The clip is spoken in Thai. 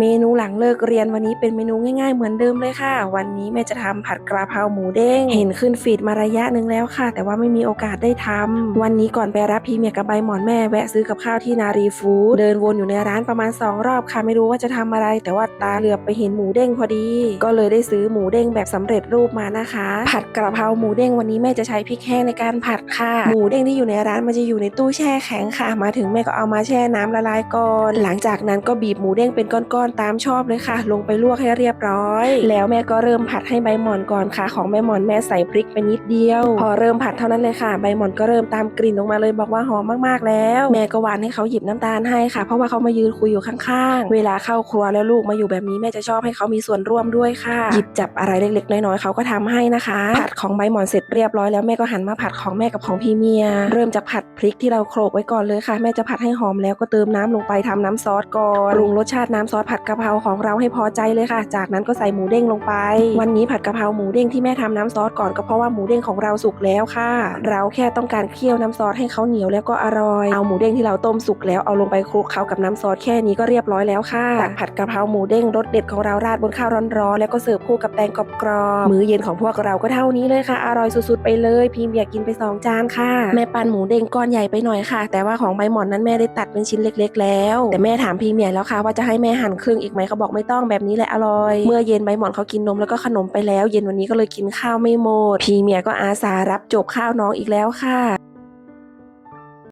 เมนูหลังเลิกเรียนวันนี้เป็นเมนูง่ายๆเหมือนเดิมเลยค่ะ วันนี้แม่จะทำผัดกระเพราหมูเด้ง เห็นขึ้นฟีดมาระยะหนึ่งแล้วค่ะ แต่ว่าไม่มีโอกาสได้ทำวันนี้ก่อนไปรับพีเมียกับใบหมอนแม่แวะซื้อกับข้าวที่นารีฟู้ดเดินวนอยู่ในร้านประมาณ 2 รอบค่ะไม่รู้ว่าจะทำอะไร แต่ว่าตาเหลือบไปเห็นหมูเด้งพอดี ก็เลยได้ซื้อหมูเด้งแบบสำเร็จรูปมานะคะ ผัดกระเพราหมูเด้งวันนี้แม่จะใช้พริกแห้งในการผัดค่ะ หมูเด้งที่อยู่ในร้านมันจะอยู่ในตู้แช่แข็งค่ะ มาถึงแม่ก็เอามาแช่น้ำละลายก่อน หลังจากนั้นก็บีบหมูเด้งเป็นก้อนๆตามชอบเลยค่ะ ลงไปลวกให้เรียบร้อย แล้วแม่ก็เริ่มผัดให้ใบหม่อนก่อนค่ะ ของใบหม่อนแม่ใส่พริกไปนิดเดียว พอเริ่มผัดเท่านั้นเลยค่ะ ใบหม่อนก็เริ่มตามกลิ่นออกมาเลยบอกว่าหอมมากๆแล้ว แม่ก็หวานให้เขาหยิบน้ำตาลให้ค่ะ เพราะว่าเขามายืนคุยอยู่ข้างๆ เวลาเข้าครัวแล้วลูกมาอยู่แบบนี้แม่จะชอบให้เขามีส่วนร่วมด้วยค่ะ หยิบจับอะไรเล็กๆน้อยๆเขาก็ทำให้นะคะ ผัดของใบหม่อนเสร็จเรียบร้อยแล้วแม่ก็หันมาผัดของแม่กับของพี่เมีย เริ่มจากผัดพริกที่เราโขลกไว้ก่อนเลยค่ะ แม่จะผัดให้หอมแล้วก็เติมน้ำลงไปทำน้ำซอสก่อนปรุงรสชาติน้ำซอสผัดกะเพราของเราให้พอใจเลยค่ะ จากนั้นก็ใส่หมูเด้งลงไป วันนี้ผัดกะเพราหมูเด้งที่แม่ทำน้ำซอสก่อนก็เพราะว่าหมูเด้งของเราสุกแล้วค่ะ เราแค่ต้องการเคี่ยวน้ำซอสให้เขาเหนียวแล้วก็อร่อย เอาหมูเด้งที่เราต้มสุกแล้วเอาลงไปคลุกเคล้ากับน้ำซอสแค่นี้ก็เรียบร้อยแล้วค่ะตักผัดกะเพราหมูเด้งรสเด็ดของเราราดบนข้าวร้อนๆแล้วก็เสิร์ฟคู่กับแตงกรอบๆมื้อเย็นของพวกเราก็เท่านี้เลยค่ะ อร่อยสุดๆไปเลย พิมพ์อยากกินไปสองจานค่ะ แม่ปันหมูเด้งก้อนใหญ่ไปหน่อยค่ะ แต่ว่าของใบหมอนนั้นแม่ได้ตัดเป็นชิ้นเล็ก ๆ แล้ว แต่แม่ถามพีเมียแล้วค่ะว่าจะให้แม่หั่นครึ่งอีกไหมเขาบอกไม่ต้องแบบนี้แหละอร่อย เมื่อเย็นใบหมอนเขากินนมแล้วก็ขนมไปแล้ว เย็นวันนี้ก็เลยกินข้าวไม่หมด พี่เมียก็อาสารับจบข้าวน้องอีกแล้วค่ะ